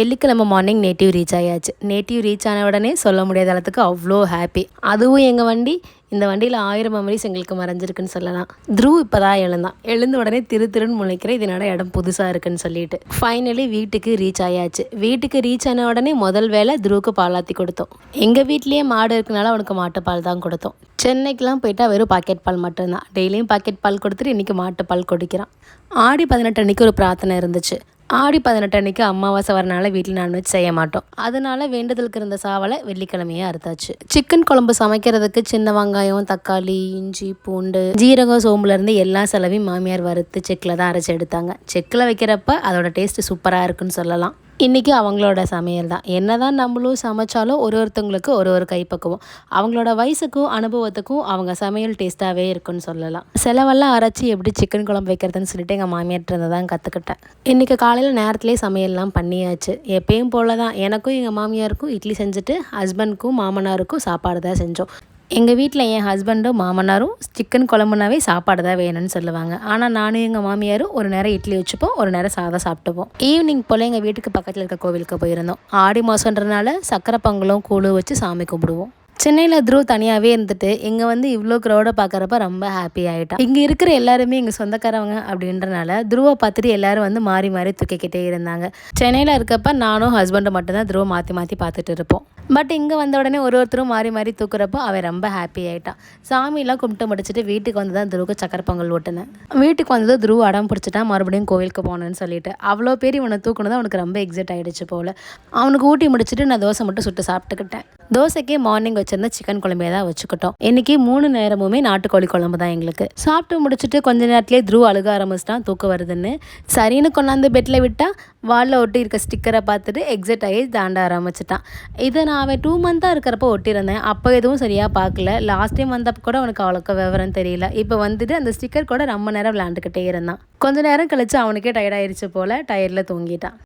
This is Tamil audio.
வெள்ளிக்கிழமை மார்னிங் நேட்டிவ் ரீச் ஆயாச்சு. நேட்டிவ் ரீச் ஆன உடனே சொல்ல முடியாத அளவுக்கு அவ்வளோ ஹாப்பி அதுவும் எங்கள் வண்டி இந்த வண்டியில் ஆயிரம் மெமரிஸ் எங்களுக்கு மறைஞ்சிருக்குன்னு சொல்லலாம். த்ரூ இப்போ தான் எழுந்தான். எழுந்த உடனே திரு திருன்னு முளைக்கிற இதனோட இடம் புதுசாக இருக்குன்னு சொல்லிட்டு. ஃபைனலி வீட்டுக்கு ரீச் ஆயாச்சு. வீட்டுக்கு ரீச் ஆன உடனே முதல் வேலை த்ரூவுக்கு பாலாத்தி கொடுத்தோம். எங்கள் வீட்லேயே மாடு இருக்கனால அவனுக்கு மாட்டுப்பால் தான் கொடுத்தோம். சென்னைக்கெலாம் போயிட்டா வெறும் பாக்கெட் பால் மட்டும்தான். டெய்லியும் பாக்கெட் பால் கொடுத்துட்டு இன்றைக்கி மாட்டுப்பால் குடிக்கிறான். ஆடி பதினெட்டு அன்றைக்கி ஒரு பிரார்த்தனை இருந்துச்சு. ஆடி பதினெட்டு அன்னைக்கு அமாவாசை வரனால வீட்டில் நான்வெஜ் செய்ய மாட்டோம். அதனால வேண்டுதலுக்கு இருந்த சாவலை வெள்ளிக்கிழமையே அறுத்தாச்சு. சிக்கன் குழம்பு சமைக்கிறதுக்கு சின்ன வெங்காயம் தக்காளி இஞ்சி பூண்டு ஜீரகம் சோம்புலேருந்து எல்லா செலவையும் மாமியார் வறுத்து செக்கில் தான் அரைச்சி எடுத்தாங்க. செக்கில் வைக்கிறப்ப அதோட டேஸ்ட்டு சூப்பராக இருக்குன்னு சொல்லலாம். இன்றைக்கி அவங்களோட சமையல் தான். என்ன தான் நம்மளும் சமைச்சாலும் ஒரு ஒருத்தவங்களுக்கு ஒரு ஒரு கைப்பக்குவோம். அவங்களோட வயசுக்கும் அனுபவத்துக்கும் அவங்க சமையல் டேஸ்ட்டாகவே இருக்குன்னு சொல்லலாம். செலவெல்லாம் அரைச்சி எப்படி சிக்கன் குழம்பு வைக்கிறதுன்னு சொல்லிட்டு எங்கள் மாமியார்ட்டு தான் கற்றுக்கிட்டேன் இன்றைக்கி காலையில் நேரத்துலேயே சமையல்லாம் பண்ணியாச்சு. எப்பயும் போல தான் எனக்கும் எங்கள் மாமியாருக்கும் இட்லி செஞ்சுட்டு ஹஸ்பண்ட்க்கும் மாமனாருக்கும் சாப்பாடு தான் செஞ்சோம். எங்கள் வீட்டில் என் ஹஸ்பண்டும் மாமனாரும் சிக்கன் குழம்புனாவே சாப்பாடு தான் வேணும்னு சொல்லுவாங்க. ஆனால் நானும் எங்கள் மாமியாரும் ஒரு நேரம் இட்லி வச்சுப்போம் ஒரு நேரம் சாதம் சாப்பிட்டுப்போம். ஈவினிங் போல் எங்கள் வீட்டுக்கு பக்கத்தில் இருக்க கோவிலுக்கு போயிருந்தோம். ஆடி மாதன்றனால சக்கரை பொங்கலும் கூழு வச்சு சாமி கும்பிடுவோம். சென்னையில் த்ரூ தனியாகவே இருந்துட்டு இங்கே வந்து இவ்வளோ க்ரௌடை பார்க்குறப்ப ரொம்ப ஹாப்பி ஆகிட்டா இங்கே இருக்கிற எல்லாருமே எங்கள் சொந்தக்காரவங்க அப்படின்றனால த்ருவை பார்த்துட்டு எல்லாரும் வந்து மாறி மாறி தூக்கிக்கிட்டே இருந்தாங்க. சென்னையில் இருக்கப்ப நானும் ஹஸ்பண்டும் மட்டும்தான் த்ருவை மாற்றி மாற்றி பார்த்துட்டு இருப்போம். பட் இங்கே வந்த உடனே ஒரு ஒருத்தரும் மாறி மாறி தூக்குறப்போ அவன் ரொம்ப ஹாப்பி ஆகிட்டான் சாமியெல்லாம் கும்பிட்டு முடிச்சுட்டு வீட்டுக்கு வந்து தான் த்ருவுக்கு சக்கரை பொங்கல் ஓட்டினேன் வீட்டுக்கு வந்தது துருவ அடம் பிடிச்சிட்டா மறுபடியும் கோவிலுக்கு போனேன்னு சொல்லிட்டு அவ்வளோ பேர் இவனை தூக்குனது அவனுக்கு ரொம்ப எக்ஸைட் ஆகிடுச்சு போல். அவனுக்கு ஊட்டி முடிச்சுட்டு நான் தோசை மட்டும் சுட்டு சாப்பிட்டுக்கிட்டேன். தோசைக்கே மார்னிங் வச்சிருந்த சிக்கன் குழம்பே தான் வச்சுக்கிட்டோம். இன்னைக்கு மூணு நேரமுமே நாட்டுக்கோழி குழம்பு தான் எங்களுக்கு. சாப்பிட்டு முடிச்சுட்டு கொஞ்ச நேரத்திலே த்ரூ அழுக ஆரம்பிச்சிட்டான் தூக்கம் வருதுன்னு. சரின்னு கொண்டாந்து பெட்டில் விட்டால் வாலில் ஒட்டி இருக்க ஸ்டிக்கரை பார்த்துட்டு எக்ஸிட் ஆகி தாண்ட ஆரம்பிச்சிட்டான். இதை நான் அவன் டூ மந்த்தாக இருக்கிறப்ப ஒட்டியிருந்தேன். அப்போ எதுவும் சரியாக பார்க்கல. லாஸ்ட் டைம் வந்தப்போ கூட அவனுக்கு அவ்வளோக்கு விவரம் தெரியல. இப்போ வந்துட்டு அந்த ஸ்டிக்கர் கூட ரொம்ப நேரம் விளாண்டுக்கிட்டே இருந்தான். கொஞ்ச நேரம் கழிச்சு அவனுக்கே டயர்டாயிருச்சு போல் டயரில் தூங்கிட்டான்.